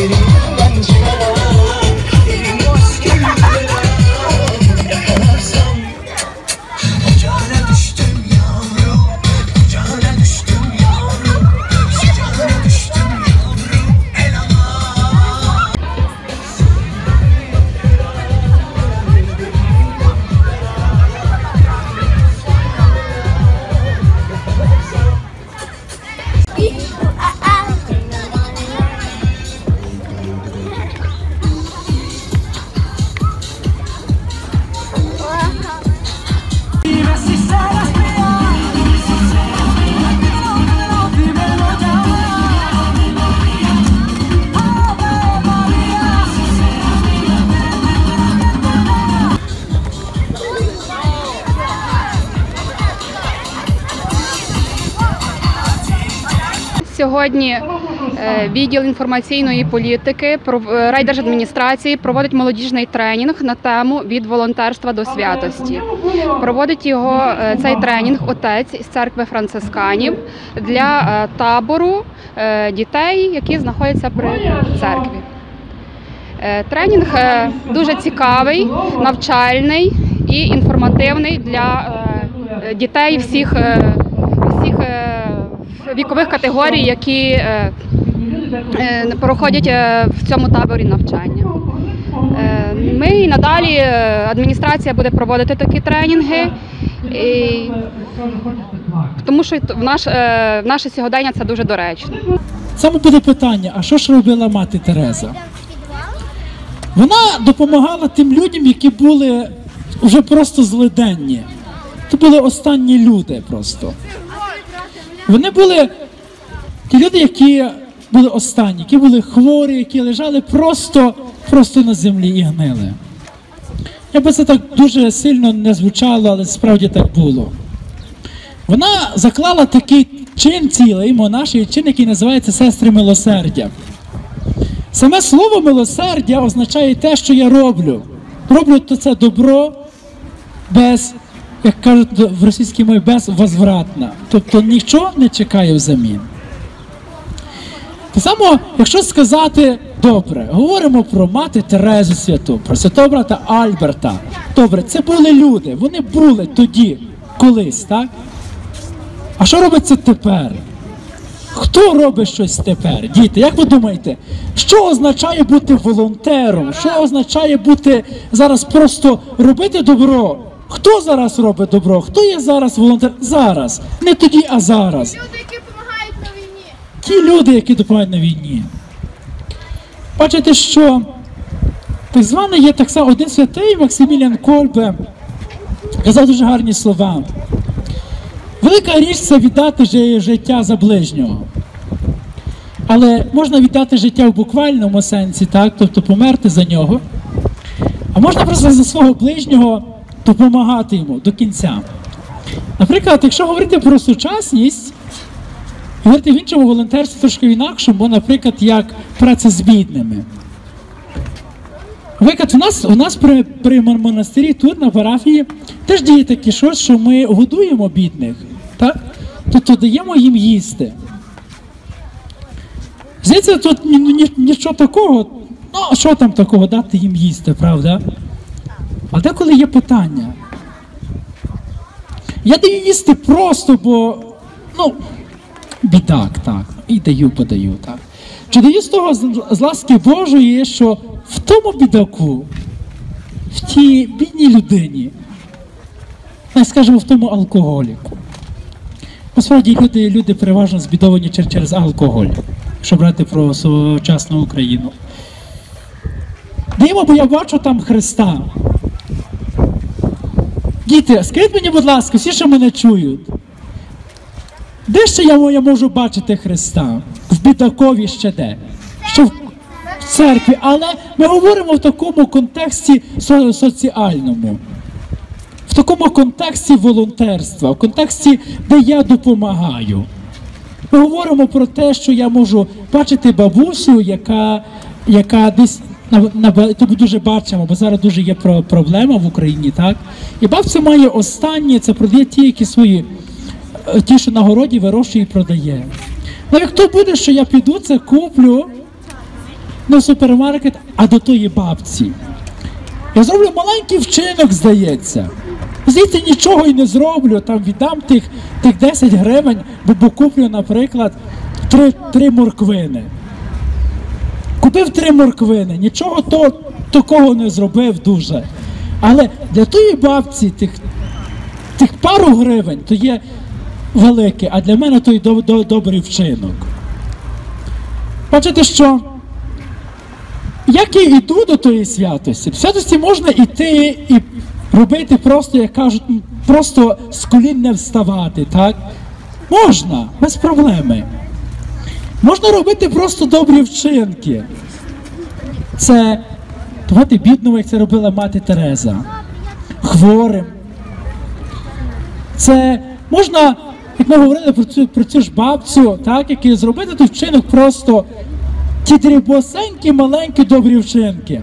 city. Сьогодні е, відділ інформаційної політики е, райдержадміністрації проводить молодіжний тренінг на тему від волонтерства до святості. Проводить його е, цей тренінг отець із церкви францисканів для табору дітей, які знаходяться при церкві. Тренінг дуже цікавий, навчальний і інформативний для дітей всіх, вікових категорій, які е, е, проходять е, в цьому таборі навчання. Ми і надалі адміністрація буде проводити такі тренінги, і, тому що в наш, в наше сьогодення це дуже доречно. Саме буде питання: а що ж робила мати Тереза? Вона допомагала тим людям, які були вже просто злиденні. Це були останні люди просто. Вони були ті люди, які були останні, які були хворі, які лежали просто, просто на землі і гнили. Якби це так дуже сильно не звучало, але справді так було. Вона заклала такий чин цілий, монаший чин, який називається сестри милосердя. Саме слово милосердя означає те, що я роблю. Роблю це добро без, як кажуть в російській мові, без возвратна. Тобто нічого не чекаю взамін. Так само, якщо сказати добре, говоримо про мати Терезу Святу, про святого брата Альберта. Добре, це були люди, вони були тоді, колись, так? А що робиться тепер? Хто робить щось тепер? Діти, як ви думаєте, що означає бути волонтером? Що означає бути зараз просто робити добро? Хто зараз робить добро? Хто є зараз волонтер? Зараз. Не тоді, а зараз. Люди, які допомагають на війні. Ті люди, які допомагають на війні. Бачите, що так званий є так само один святий Максиміліан Кольбе казав дуже гарні слова. Велика річ це віддати життя за ближнього. Але можна віддати життя в буквальному сенсі, так? тобто померти за нього. А можна просто за свого ближнього допомагати йому до кінця. Наприклад, якщо говорити про сучасність, говорити в іншому волонтерстві трошки інакшому, бо, наприклад, як праця з бідними. Наприклад, у нас, у нас при, при монастирі тут на парафії теж діє таке щось, що ми годуємо бідних, так? тобто даємо їм їсти. Здається, тут ні, нічого такого, ну а що там такого дати їм їсти, правда? А деколи є питання. Я даю їсти просто, бо ну, бідак, так, і даю, подаю, так. Чи даю з того з, ласки Божої, що в тому бідаку, в тій бідній людині, ну, скажімо, в тому алкоголіку. Насправді люди, люди переважно збідовані через алкоголь, якщо брати про сучасну Україну. Даємо, бо я бачу там Христа. Діти, скажіть мені, будь ласка, всі, що мене чують. Де ще я, я можу бачити Христа? В бідакові ще де? Що в церкві, але ми говоримо в такому контексті со- соціальному, в такому контексті волонтерства, в контексті, де я допомагаю. Ми говоримо про те, що я можу бачити бабусю, яка, яка десь на, на, то дуже бачимо, бо зараз дуже є про, проблема в Україні, так? І бабця має останнє, це продає ті, які свої, е, ті, що на городі вирощує і продає. Навіть хто буде, що я піду, це куплю на супермаркет, а до тої бабці. Я зроблю маленький вчинок, здається. Звідти нічого і не зроблю, там віддам тих, тих 10 гривень, бо куплю, наприклад, три, три морквини. Купив три морквини, нічого то, такого не зробив дуже. Але для тої бабці тих, тих пару гривень то є велике, а для мене то й до, до, добрий вчинок. Бачите, що як я йду до тої святості, в святості можна йти і робити просто, як кажуть, просто з колін не вставати, так? Можна, без проблеми. Можна робити просто добрі вчинки. Це давати бідному, як це робила мати Тереза, хворим. Це можна як ми говорили про цю, про цю ж бабцю, так, які зробити той вчинок просто ті дрібосенькі, маленькі добрі вчинки.